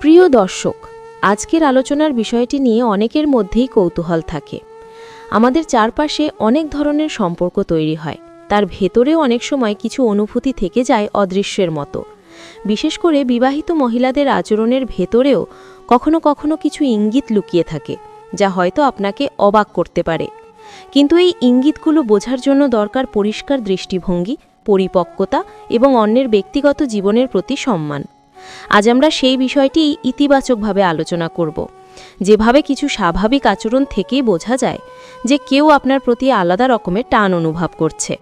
প্রিয় দর্শক, আজকের আলোচনার বিষয়টি নিয়ে অনেকের মধ্যেই কৌতূহল থাকে। আমাদের চারপাশে অনেক ধরনের সম্পর্ক তৈরি হয়। তার ভেতরেও অনেক সময় কিছু অনুভূতি থেকে যায় অদৃশ্যের মতো। বিশেষ করে বিবাহিত মহিলাদের আচরণের ভেতরেও কখনো কখনো কিছু ইঙ্গিত লুকিয়ে থাকে, যা হয়তো আপনাকে অবাক করতে পারে। কিন্তু এই ইঙ্গিতগুলো বোঝার জন্য দরকার পরিষ্কার দৃষ্টিভঙ্গি, পরিপক্কতা এবং অন্যের ব্যক্তিগত জীবনের প্রতি সম্মান। আজ আমরা সেই বিষয়টি ইতিবাচকভাবে আলোচনা করব। যেভাবে কিছু স্বাভাবিক আচরণ থেকেই বোঝা যায় যে কেউ আপনার প্রতি আলাদা রকমের টান অনুভব করছে।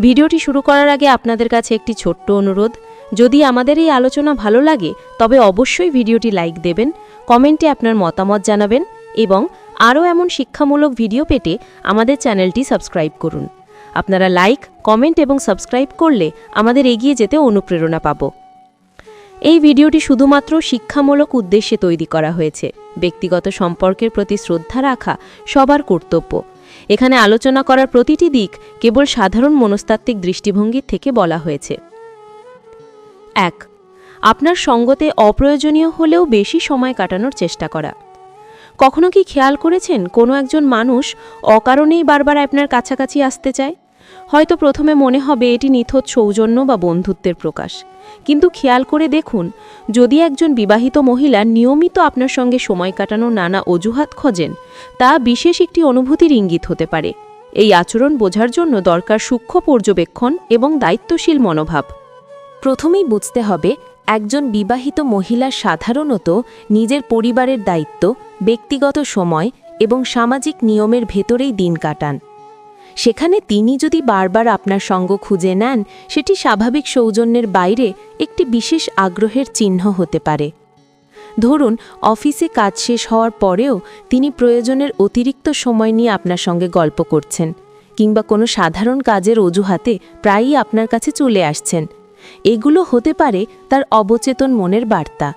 ভিডিওটি শুরু করার আগে আপনাদের কাছে একটি ছোট্ট অনুরোধ, যদি আমাদের এই আলোচনা ভালো লাগে, তবে অবশ্যই ভিডিওটি লাইক দেবেন, কমেন্টে আপনার মতামত জানাবেন এবং আরও এমন শিক্ষামূলক ভিডিও পেতে আমাদের চ্যানেলটি সাবস্ক্রাইব করুন। আপনারা লাইক, কমেন্ট এবং সাবস্ক্রাইব করলে আমাদের এগিয়ে যেতে অনুপ্রেরণা পাবো। এই ভিডিওটি শুধুমাত্র শিক্ষামূলক উদ্দেশ্যে তৈরি করা হয়েছে। ব্যক্তিগত সম্পর্কের প্রতি শ্রদ্ধা রাখা সবার কর্তব্য। এখানে আলোচনা করার প্রতিটি দিক কেবল সাধারণ মনস্তাত্ত্বিক দৃষ্টিভঙ্গির থেকে বলা হয়েছে। এক, আপনার সঙ্গতে অপ্রয়োজনীয় হলেও বেশি সময় কাটানোর চেষ্টা করা। কখনো কি খেয়াল করেছেন কোনো একজন মানুষ অকারণেই বারবার আপনার কাছাকাছি আসতে চায়? হয়তো প্রথমে মনে হবে এটি নিথত সৌজন্য বা বন্ধুত্বের প্রকাশ। কিন্তু খেয়াল করে দেখুন, যদি একজন বিবাহিত মহিলা নিয়মিত আপনার সঙ্গে সময় কাটানো নানা অজুহাত খোঁজেন, তা বিশেষ একটি অনুভূতির ইঙ্গিত হতে পারে। এই আচরণ বোঝার জন্য দরকার সূক্ষ্ম পর্যবেক্ষণ এবং দায়িত্বশীল মনোভাব। প্রথমেই বুঝতে হবে, একজন বিবাহিত মহিলা সাধারণত নিজের পরিবারের দায়িত্ব, ব্যক্তিগত সময় এবং সামাজিক নিয়মের ভেতরেই দিন কাটান। সেখানে তিনি যদি বারবার আপনার সঙ্গ খুঁজে নেন, সেটি স্বাভাবিক সৌজন্যের বাইরে একটি বিশেষ আগ্রহের চিহ্ন হতে পারে। ধরুন, অফিসে কাজ শেষ হওয়ার পরেও তিনি প্রয়োজনের অতিরিক্ত সময় নিয়ে আপনার সঙ্গে গল্প করছেন, কিংবা কোনো সাধারণ কাজের অজুহাতে প্রায়ই আপনার কাছে চলে আসছেন। এগুলো হতে পারে তার অবচেতন মনের বার্তা।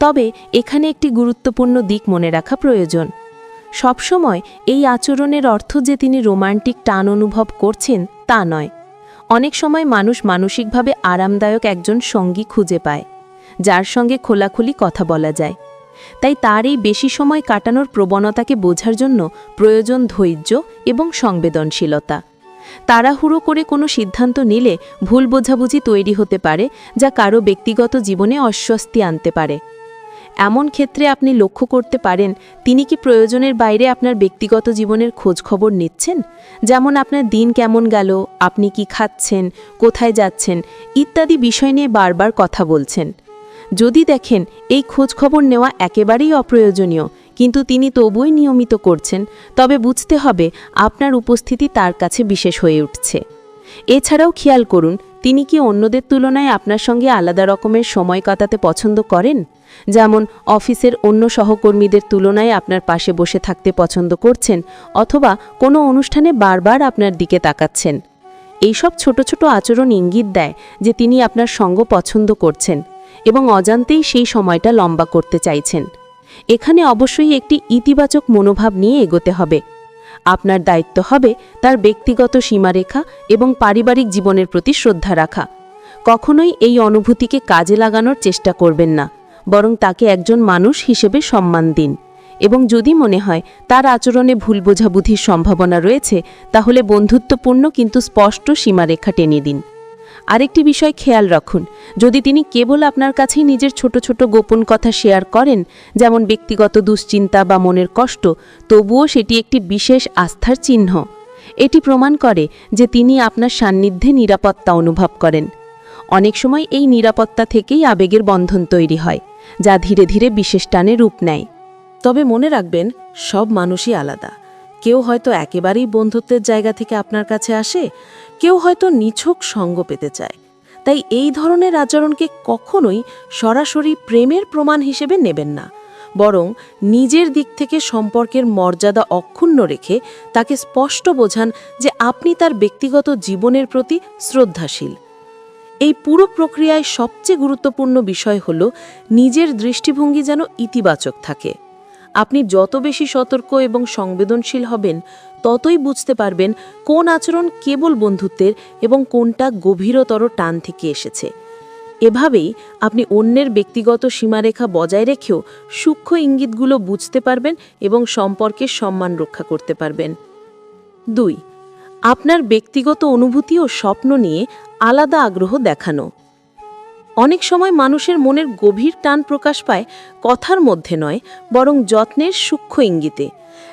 তবে এখানে একটি গুরুত্বপূর্ণ দিক মনে রাখা প্রয়োজন। সবসময় এই আচরণের অর্থ যে তিনি রোমান্টিক টান অনুভব করছেন তা নয়। অনেক সময় মানুষ মানসিকভাবে আরামদায়ক একজন সঙ্গী খুঁজে পায়, যার সঙ্গে খোলাখুলি কথা বলা যায়। তাই তার এই বেশি সময় কাটানোর প্রবণতাকে বোঝার জন্য প্রয়োজন ধৈর্য এবং সংবেদনশীলতা। তাড়াহুড়ো করে কোনো সিদ্ধান্ত নিলে ভুল বোঝাবুঝি তৈরি হতে পারে, যা কারও ব্যক্তিগত জীবনে অস্বস্তি আনতে পারে। এমন ক্ষেত্রে আপনি লক্ষ্য করতে পারেন, তিনি কি প্রয়োজনের বাইরে আপনার ব্যক্তিগত জীবনের খোঁজ খবর নিচ্ছেন? যেমন আপনার দিন কেমন গেল, আপনি কি খাচ্ছেন, কোথায় যাচ্ছেন, ইত্যাদি বিষয় নিয়ে বারবার কথা বলছেন। যদি দেখেন, এই খোঁজ খবর নেওয়া একেবারেই অপ্রয়োজনীয়, কিন্তু তিনি তবুই নিয়মিত করছেন, তবে বুঝতে হবে আপনার উপস্থিতি তার কাছে বিশেষ হয়ে উঠছে। এছাড়াও খেয়াল করুন তিনি কি অন্যদের তুলনায় আপনার সঙ্গে আলাদা রকমের সময় কাটাতে পছন্দ করেন? যেমন, অফিসের অন্য সহকর্মীদের তুলনায় আপনার পাশে বসে থাকতে পছন্দ করছেন অথবা কোনো অনুষ্ঠানে বারবার আপনার দিকে তাকাচ্ছেন। এইসব ছোট ছোট আচরণ ইঙ্গিত দেয় যে তিনি আপনার সঙ্গ পছন্দ করছেন এবং অজান্তেই সেই সময়টা লম্বা করতে চাইছেন। এখানে অবশ্যই একটি ইতিবাচক মনোভাব নিয়ে এগোতে হবে। আপনার দায়িত্ব হবে তার ব্যক্তিগত সীমারেখা এবং পারিবারিক জীবনের প্রতি শ্রদ্ধা রাখা। কখনোই এই অনুভূতিকে কাজে লাগানোর চেষ্টা করবেন না, বরং তাকে একজন মানুষ হিসেবে সম্মান দিন। এবং যদি মনে হয় তার আচরণে ভুল বোঝাবুঝির সম্ভাবনা রয়েছে, তাহলে বন্ধুত্বপূর্ণ কিন্তু স্পষ্ট সীমারেখা টেনে দিন। আরেকটি বিষয় খেয়াল রাখুন, যদি তিনি কেবল আপনার কাছেই নিজের ছোট ছোট গোপন কথা শেয়ার করেন, যেমন ব্যক্তিগত দুশ্চিন্তা বা মনের কষ্ট, তবুও সেটি একটি বিশেষ আস্থার চিহ্ন। এটি প্রমাণ করে যে তিনি আপনার সান্নিধ্যে নিরাপত্তা অনুভব করেন। অনেক সময় এই নিরাপত্তা থেকেই আবেগের বন্ধন তৈরি হয়, যা ধীরে ধীরে বিশেষ টানে রূপ নেয়। তবে মনে রাখবেন, সব মানুষই আলাদা। কেউ হয়তো একেবারেই বন্ধুত্বের জায়গা থেকে আপনার কাছে আসে, কেউ হয়তো নিছক সঙ্গ পেতে চায়। তাই এই ধরনের আচরণকে কখনোই সরাসরি প্রেমের প্রমাণ হিসেবে নেবেন না। বরং নিজের দিক থেকে সম্পর্কের মর্যাদা অক্ষুণ্ণ রেখে তাকে স্পষ্ট বোঝান যে আপনি তার ব্যক্তিগত জীবনের প্রতি শ্রদ্ধাশীল। এই পুরো প্রক্রিয়ায় সবচেয়ে গুরুত্বপূর্ণ বিষয় হল নিজের দৃষ্টিভঙ্গি যেন ইতিবাচক থাকে। আপনি যত বেশি সতর্ক এবং সংবেদনশীল হবেন, ততই বুঝতে পারবেন কোন আচরণ কেবল বন্ধুত্বের এবং কোনটা গভীরতর টান থেকে এসেছে। এভাবেই আপনি অন্যের ব্যক্তিগত সীমারেখা বজায় রেখেও সূক্ষ্ম ইঙ্গিতগুলো বুঝতে পারবেন এবং সম্পর্কের সম্মান রক্ষা করতে পারবেন। দুই, আপনার ব্যক্তিগত অনুভূতি ও স্বপ্ন নিয়ে আলাদা আগ্রহ দেখানো। অনেক সময় মানুষের মনের গভীর টান প্রকাশ পায় কথার মধ্যে নয়, বরং যত্নের সূক্ষ্ম ইঙ্গিতে।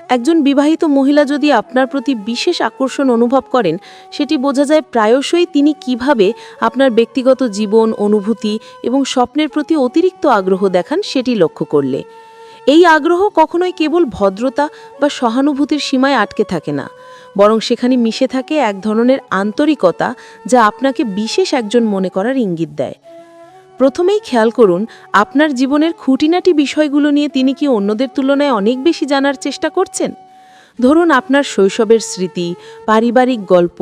একজন বিবাহিত মহিলা যদি আপনার প্রতি বিশেষ আকর্ষণ অনুভব করেন, সেটি বোঝা যায় প্রায়শই তিনি কীভাবে আপনার ব্যক্তিগত জীবন, অনুভূতি এবং স্বপ্নের প্রতি অতিরিক্ত আগ্রহ দেখান সেটি লক্ষ্য করলে। এই আগ্রহ কখনোই কেবল ভদ্রতা বা সহানুভূতির সীমায় আটকে থাকে না, বরং সেখানে মিশে থাকে এক ধরনের আন্তরিকতা যা আপনাকে বিশেষ একজন মনে করার ইঙ্গিত দেয়। প্রথমেই খেয়াল করুন, আপনার জীবনের খুঁটিনাটি বিষয়গুলো নিয়ে তিনি কি অন্যদের তুলনায় অনেক বেশি জানার চেষ্টা করছেন? ধরুন আপনার শৈশবের স্মৃতি, পারিবারিক গল্প,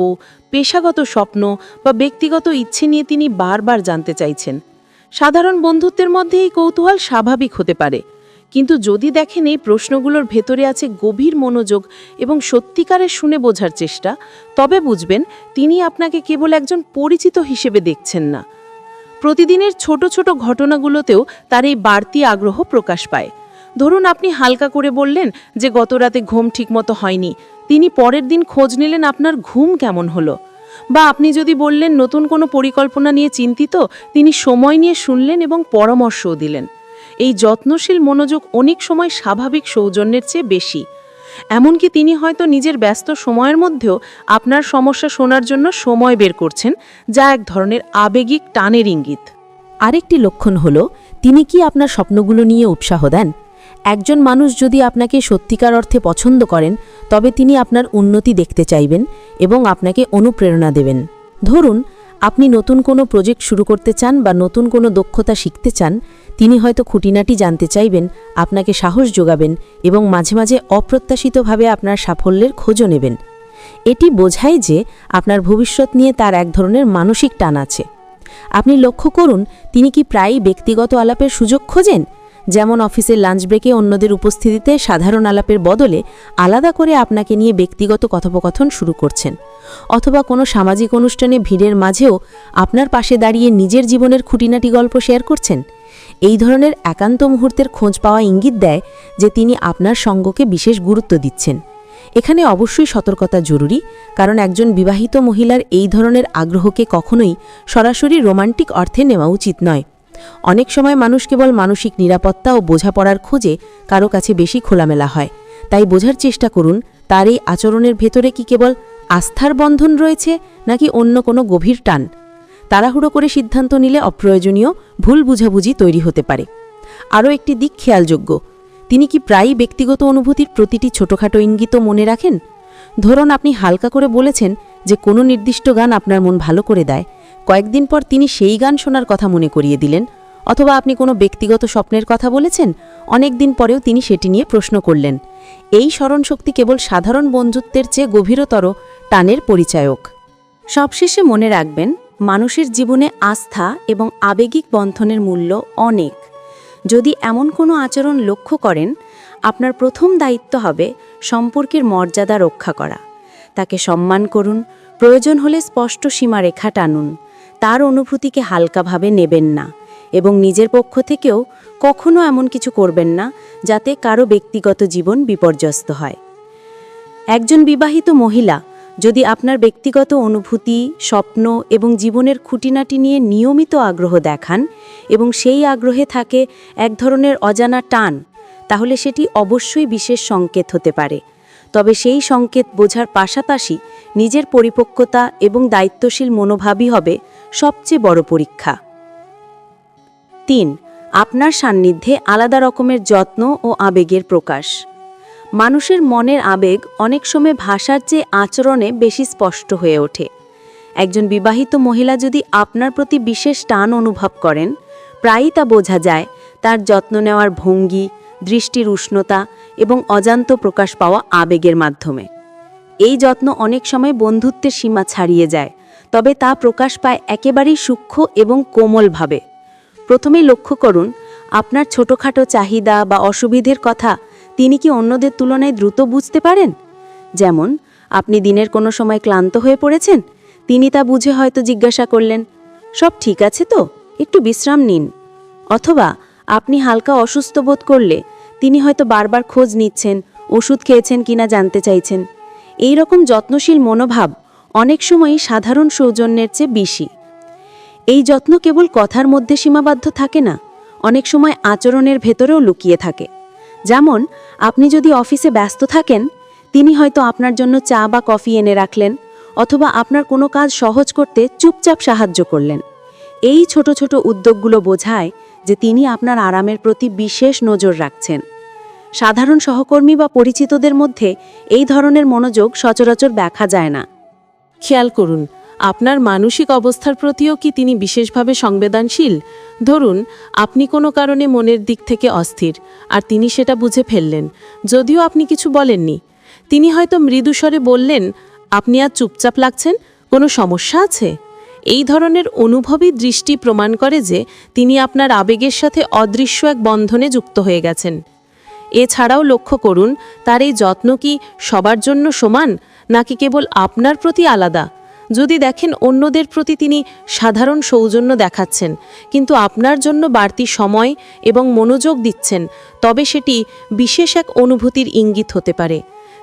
পেশাগত স্বপ্ন বা ব্যক্তিগত ইচ্ছে নিয়ে তিনি বারবার জানতে চাইছেন। সাধারণ বন্ধুত্বের মধ্যে এই কৌতূহল স্বাভাবিক হতে পারে। কিন্তু যদি দেখেন এই প্রশ্নগুলোর ভেতরে আছে গভীর মনোযোগ এবং সত্যিকারের শুনে বোঝার চেষ্টা, তবে বুঝবেন, তিনি আপনাকে কেবল একজন পরিচিত হিসেবে দেখছেন না। প্রতিদিনের ছোট ছোট ঘটনাগুলোতেও তার এই বাড়তি আগ্রহ প্রকাশ পায়। ধরুন আপনি হালকা করে বললেন যে, গত রাতে ঘুম ঠিকমতো হয়নি। তিনি পরের দিন খোঁজ নিলেন আপনার ঘুম কেমন হলো। বা আপনি যদি বললেন, নতুন কোনো পরিকল্পনা নিয়ে চিন্তিত। তিনি সময় নিয়ে শুনলেন এবং পরামর্শও দিলেন। এই যত্নশীল মনোযোগ অনেক সময় স্বাভাবিক সৌজন্যের চেয়ে বেশি। এমনকি তিনি হয়তো নিজের ব্যস্ত সময়ের মধ্যেও আপনার সমস্যা শোনার জন্য সময় বের করছেন, যা এক ধরনের আবেগিক টানের ইঙ্গিত। আরেকটি লক্ষণ হল, তিনি কি আপনার স্বপ্নগুলো নিয়ে উৎসাহ দেন? একজন মানুষ যদি আপনাকে সত্যিকার অর্থে পছন্দ করেন, তবে তিনি আপনার উন্নতি দেখতে চাইবেন এবং আপনাকে অনুপ্রেরণা দেবেন। ধরুন আপনি নতুন কোনো প্রজেক্ট শুরু করতে চান বা নতুন কোনো দক্ষতা শিখতে চান, তিনি হয়তো খুঁটিনাটি জানতে চাইবেন, আপনাকে সাহস যোগাবেন এবং মাঝে মাঝে অপ্রত্যাশিতভাবে আপনার সাফল্যের খোঁজও নেবেন। এটি বোঝায় যে আপনার ভবিষ্যৎ নিয়ে তার এক ধরনের মানসিক টান আছে। আপনি লক্ষ্য করুন, তিনি কি প্রায়ই ব্যক্তিগত আলাপের সুযোগ খোঁজেন? যেমন অফিসের লাঞ্চ ব্রেকে অন্যদের উপস্থিতিতে সাধারণ আলাপের বদলে আলাদা করে আপনাকে নিয়ে ব্যক্তিগত কথোপকথন শুরু করছেন। অথবা কোনো সামাজিক অনুষ্ঠানে ভিড়ের মাঝেও আপনার পাশে দাঁড়িয়ে নিজের জীবনের খুঁটিনাটি গল্প শেয়ার করছেন। এই ধরনের একান্ত মুহূর্তের খোঁজ পাওয়া ইঙ্গিত দেয় যে তিনি আপনার সঙ্গকে বিশেষ গুরুত্ব দিচ্ছেন। এখানে অবশ্যই সতর্কতা জরুরি, কারণ একজন বিবাহিত মহিলার এই ধরনের আগ্রহকে কখনোই সরাসরি রোমান্টিক অর্থে নেওয়া উচিত নয়। অনেক সময় মানুষ কেবল মানসিক নিরাপত্তা ও বোঝাপড়ার খোঁজে কারও কাছে বেশি খোলামেলা হয়। তাই বোঝার চেষ্টা করুন, তার এই আচরণের ভেতরে কি কেবল আস্থার বন্ধন রয়েছে নাকি অন্য কোনো গভীর টান? তাড়াহুড়ো করে সিদ্ধান্ত নিলে অপ্রয়োজনীয় ভুল বুঝাবুঝি তৈরি হতে পারে। আরও একটি দিক খেয়ালযোগ্য, তিনি কি প্রায়ই ব্যক্তিগত অনুভূতির প্রতিটি ছোটখাটো ইঙ্গিত মনে রাখেন? ধরুন আপনি হালকা করে বলেছেন যে কোনো নির্দিষ্ট গান আপনার মন ভালো করে দেয় কয়েকদিন পর তিনি সেই গান শোনার কথা মনে করিয়ে দিলেন। অথবা আপনি কোনো ব্যক্তিগত স্বপ্নের কথা বলেছেন? অনেক দিন পরেও তিনি সেটি নিয়ে প্রশ্ন করলেন। এই স্মরণশক্তি কেবল সাধারণ বন্ধুত্বের চেয়ে গভীরতর টানের পরিচায়ক। সবশেষে মনে রাখবেন, মানুষের জীবনে আস্থা এবং আবেগিক বন্ধনের মূল্য অনেক। যদি এমন কোনো আচরণ লক্ষ্য করেন, আপনার প্রথম দায়িত্ব হবে সম্পর্কের মর্যাদা রক্ষা করা। তাকে সম্মান করুন, প্রয়োজন হলে স্পষ্ট সীমারেখা টানুন। তার অনুভূতিকে হালকাভাবে নেবেন না এবং নিজের পক্ষ থেকেও কখনো এমন কিছু করবেন না যাতে কারও ব্যক্তিগত জীবন বিপর্যস্ত হয়। একজন বিবাহিত মহিলা যদি আপনার ব্যক্তিগত অনুভূতি, স্বপ্ন এবং জীবনের খুঁটিনাটি নিয়ে নিয়মিত আগ্রহ দেখান এবং সেই আগ্রহে থাকে এক ধরনের অজানা টান, তাহলে সেটি অবশ্যই বিশেষ সংকেত হতে পারে। তবে সেই সংকেত বোঝার পাশাপাশি নিজের পরিপক্কতা এবং দায়িত্বশীল মনোভাবই হবে সবচেয়ে বড় পরীক্ষা। তিন, আপনার সান্নিধ্যে আলাদা রকমের যত্ন ও আবেগের প্রকাশ। মানুষের মনের আবেগ অনেক সময় ভাষার চেয়ে আচরণে বেশি স্পষ্ট হয়ে ওঠে। একজন বিবাহিত মহিলা যদি আপনার প্রতি বিশেষ টান অনুভব করেন, প্রায়ই তা বোঝা যায় তার যত্ন নেওয়ার ভঙ্গি, দৃষ্টির উষ্ণতা এবং অজান্ত প্রকাশ পাওয়া আবেগের মাধ্যমে। এই যত্ন অনেক সময় বন্ধুত্বের সীমা ছাড়িয়ে যায় তবে তা প্রকাশ পায় একেবারেই সূক্ষ্ম এবং কোমলভাবে। প্রথমেই লক্ষ্য করুন, আপনার ছোটোখাটো চাহিদা বা অসুবিধের কথা তিনি কি অন্যদের তুলনায় দ্রুত বুঝতে পারেন? যেমন, আপনি দিনের কোনো সময় ক্লান্ত হয়ে পড়েছেন? তিনি তা বুঝে হয়তো জিজ্ঞাসা করলেন, সব ঠিক আছে তো? একটু বিশ্রাম নিন। অথবা, আপনি হালকা অসুস্থ বোধ করলে তিনি হয়তো বারবার খোঁজ নিচ্ছেন, ওষুধ খেয়েছেন কিনা জানতে চাইছেন। এই রকম যত্নশীল মনোভাব অনেক সময়ই সাধারণ সৌজন্যের চেয়ে বেশি। এই যত্ন কেবল কথার মধ্যে সীমাবদ্ধ থাকে না, অনেক সময় আচরণের ভেতরেও লুকিয়ে থাকে। যেমন, আপনি যদি অফিসে ব্যস্ত থাকেন, তিনি হয়তো আপনার জন্য চা বা কফি এনে রাখলেন অথবা আপনার কোনো কাজ সহজ করতে চুপচাপ সাহায্য করলেন। এই ছোট ছোট উদ্যোগগুলো বোঝায় যে তিনি আপনার আরামের প্রতি বিশেষ নজর রাখছেন। সাধারণ সহকর্মী বা পরিচিতদের মধ্যে এই ধরনের মনোযোগ সচরাচর দেখা যায় না। খেয়াল করুন, আপনার মানসিক অবস্থার প্রতিও কি তিনি বিশেষভাবে সংবেদনশীল? ধরুন, আপনি কোনো কারণে মনের দিক থেকে অস্থির, আর তিনি সেটা বুঝে ফেললেন, যদিও আপনি কিছু বলেননি। তিনি হয়তো মৃদুস্বরে বললেন, আপনি আর চুপচাপ লাগছেন? কোনো সমস্যা আছে? এই ধরনের অনুভবী দৃষ্টি প্রমাণ করে যে তিনি আপনার আবেগের সাথে অদৃশ্য এক বন্ধনে যুক্ত হয়ে গেছেন। এছাড়াও লক্ষ্য করুন, তার এই যত্ন কি সবার জন্য সমান নাকি কেবল আপনার প্রতি আলাদা? যদি দেখেন অন্যদের প্রতি তিনি সাধারণ সৌজন্য দেখাচ্ছেন, কিন্তু আপনার জন্য বাড়তি সময় এবং মনোযোগ দিচ্ছেন, তবে সেটি বিশেষ এক অনুভূতির ইঙ্গিত হতে পারে।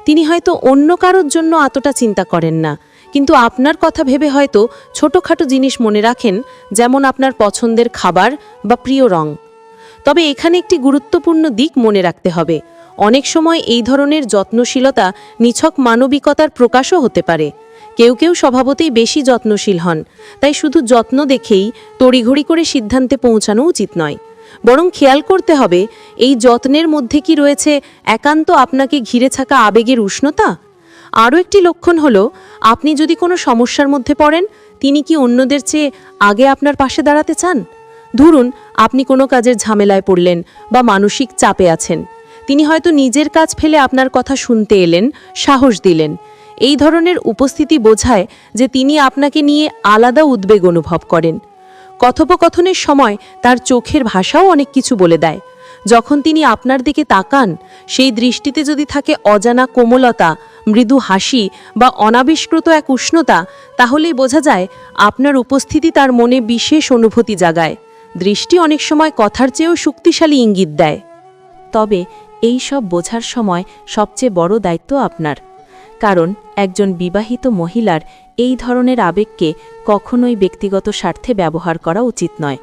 তিনি হয়তো অন্য কারোর জন্য এতটা চিন্তা করেন না, কিন্তু আপনার কথা ভেবে হয়তো ছোটোখাটো জিনিস মনে রাখেন, যেমন আপনার পছন্দের খাবার বা প্রিয় রং। তবে এখানে একটি গুরুত্বপূর্ণ দিক মনে রাখতে হবে। অনেক সময় এই ধরনের যত্নশীলতা নিছক মানবিকতার প্রকাশও হতে পারে। কেউ কেউ স্বভাবতেই বেশি যত্নশীল হন, তাই শুধু যত্ন দেখেই তড়িঘড়ি করে সিদ্ধান্তে পৌঁছানো উচিত নয়। বরং খেয়াল করতে হবে, এই যত্নের মধ্যে কি রয়েছে একান্ত আপনাকে ঘিরে থাকা আবেগের উষ্ণতা? আরও একটি লক্ষণ হলো, আপনি যদি কোনো সমস্যার মধ্যে পড়েন, তিনি কি অন্যদের চেয়ে আগে আপনার পাশে দাঁড়াতে চান? ধরুন, আপনি কোনো কাজের ঝামেলায় পড়লেন বা মানসিক চাপে আছেন। তিনি হয়তো নিজের কাজ ফেলে আপনার কথা শুনতে এলেন, সাহস দিলেন। এই ধরনের উপস্থিতি বোঝায় যে তিনি আপনাকে নিয়ে আলাদা উদ্বেগ অনুভব করেন। কথোপকথনের সময় তার চোখের ভাষাও অনেক কিছু বলে দেয়। যখন তিনি আপনার দিকে তাকান, সেই দৃষ্টিতে যদি থাকে অজানা কোমলতা, মৃদু হাসি বা অনাবিষ্কৃত এক উষ্ণতা, তাহলেই বোঝা যায় আপনার উপস্থিতি তার মনে বিশেষ অনুভূতি জাগায়। দৃষ্টি অনেক সময় কথার চেয়েও শক্তিশালী ইঙ্গিত দেয়। তবে এই সব বোঝার সময় সবচেয়ে বড় দায়িত্ব আপনার। কারণ, একজন বিবাহিত মহিলার এই ধরনের আবেগকে কখনোই ব্যক্তিগত স্বার্থে ব্যবহার করা উচিত নয়।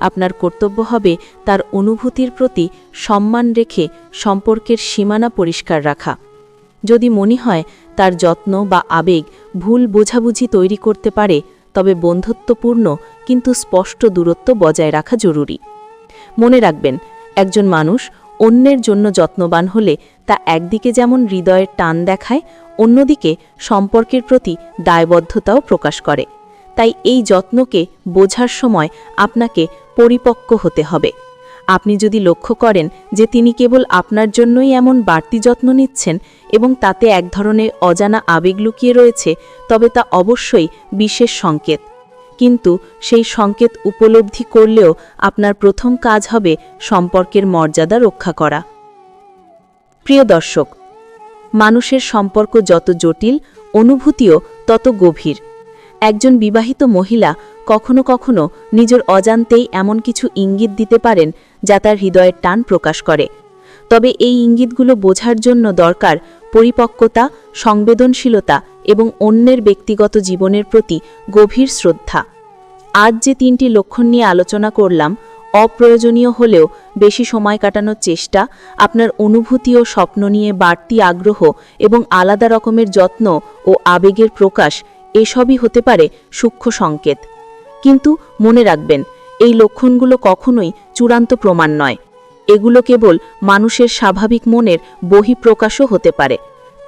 আপনার কর্তব্য হবে তার অনুভূতির প্রতি সম্মান রেখে সম্পর্কের সীমানা পরিষ্কার রাখা। যদি মনে হয় তার যত্ন বা আবেগ ভুল বোঝাবুঝি তৈরি করতে পারে, তবে বন্ধুত্বপূর্ণ কিন্তু স্পষ্ট দূরত্ব বজায় রাখা জরুরি। মনে রাখবেন, একজন মানুষ অন্যের জন্য যত্নবান হলে তা একদিকে যেমন হৃদয়ের টান দেখায়, অন্যদিকে সম্পর্কের প্রতি দায়বদ্ধতাও প্রকাশ করে। তাই এই যত্নকে বোঝার সময় আপনাকে পরিপক্ক হতে হবে। আপনি যদি লক্ষ্য করেন যে তিনি কেবল আপনার জন্যই এমন বাড়তি যত্ন নিচ্ছেন এবং তাতে এক ধরনের অজানা আবেগ লুকিয়ে রয়েছে, তবে তা অবশ্যই বিশেষ সংকেত। কিন্তু সেই সংকেত উপলব্ধি করলেও আপনার প্রথম কাজ হবে সম্পর্কের মর্যাদা রক্ষা করা। প্রিয় দর্শক, মানুষের সম্পর্ক যত জটিল, অনুভূতিও তত গভীর। একজন বিবাহিত মহিলা কখনো কখনো নিজের অজান্তেই এমন কিছু ইঙ্গিত দিতে পারেন যা তার হৃদয়ের টান প্রকাশ করে। তবে এই ইঙ্গিতগুলো বোঝার জন্য দরকার পরিপক্কতা, সংবেদনশীলতা এবং অন্যের ব্যক্তিগত জীবনের প্রতি গভীর শ্রদ্ধা। আজ যে তিনটি লক্ষণ নিয়ে আলোচনা করলাম, অপ্রয়োজনীয় হলেও বেশি সময় কাটানোর চেষ্টা, আপনার অনুভূতি ও স্বপ্ন নিয়ে বাড়তি আগ্রহ এবং আলাদা রকমের যত্ন ও আবেগের প্রকাশ, এসবই হতে পারে সূক্ষ্ম সংকেত। কিন্তু মনে রাখবেন, এই লক্ষণগুলো কখনোই চূড়ান্ত প্রমাণ নয়। এগুলো কেবল মানুষের স্বাভাবিক মনের বহিঃপ্রকাশও হতে পারে।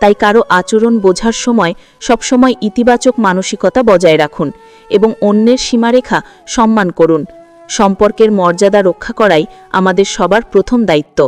তাই কারও আচরণ বোঝার সময় সবসময় ইতিবাচক মানসিকতা বজায় রাখুন এবং অন্যের সীমারেখা সম্মান করুন। সম্পর্কের মর্যাদা রক্ষা করাই আমাদের সবার প্রথম দায়িত্ব।